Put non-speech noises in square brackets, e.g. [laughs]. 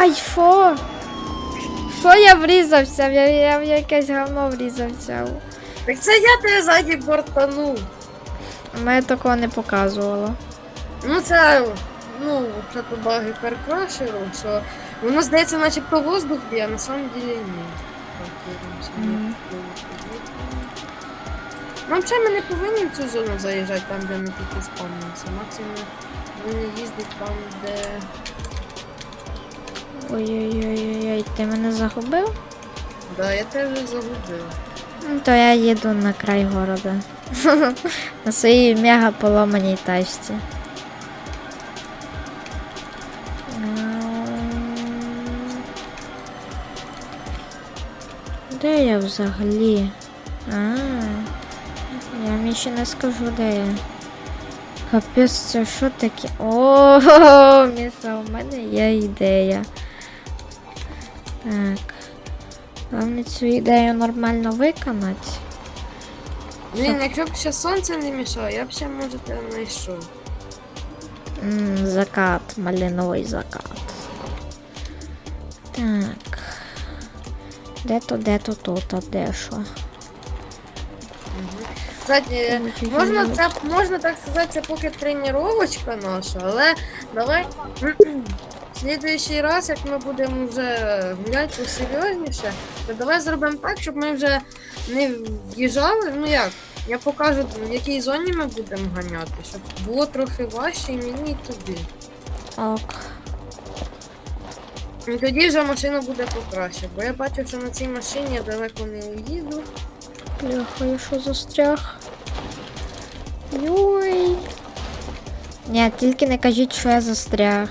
Ай, фо! Фо я врізався, я, я в якесь говно врізався. Так це я тебе ззаді бортанув. Мене такого не показувало. Ну це, ну, вже то баги перекрашило, що воно здається, начебто воздух б'є, а на самом деле ні. Дивимося, Ну, взагалі ми не повинні в цю зону заїжджати, там, де ми тільки спавнимося. Максимум повинні їздити там, де. Ой-ой-ой, ти мене загубив? Да, я тебе вже загубив. Ну, то я їду на край города. [laughs] на своїй мега поломаній тачці. Ем, Де я взагалі? А, я вам ще не скажу, де я. Капець, це що таке? О, [laughs] Міса, у мене є ідея. Так. Головне цю ідею нормально виконати. Блін, якщо б ще сонце не мішало, я б ще може знайшов. М, закат, малиновий закат. Так. Де то, де то тут, а де що? Кстати, Ой, можна, ой, це, можна так сказати, це поки тренувачка наша, але давай слідуючий раз, як ми будемо вже гуляти посерйозніше, то давай зробимо так, щоб ми вже не в'їжджали. Ну як? Я покажу, в якій зоні ми будемо ганяти, щоб було трохи важче і мені, і тобі. Ок. І тоді вже машина буде покраще, бо я бачу, що на цій машині я далеко не уїду. Бляха, я що застряг? Йой. Ні, тільки не кажіть, що я застряг.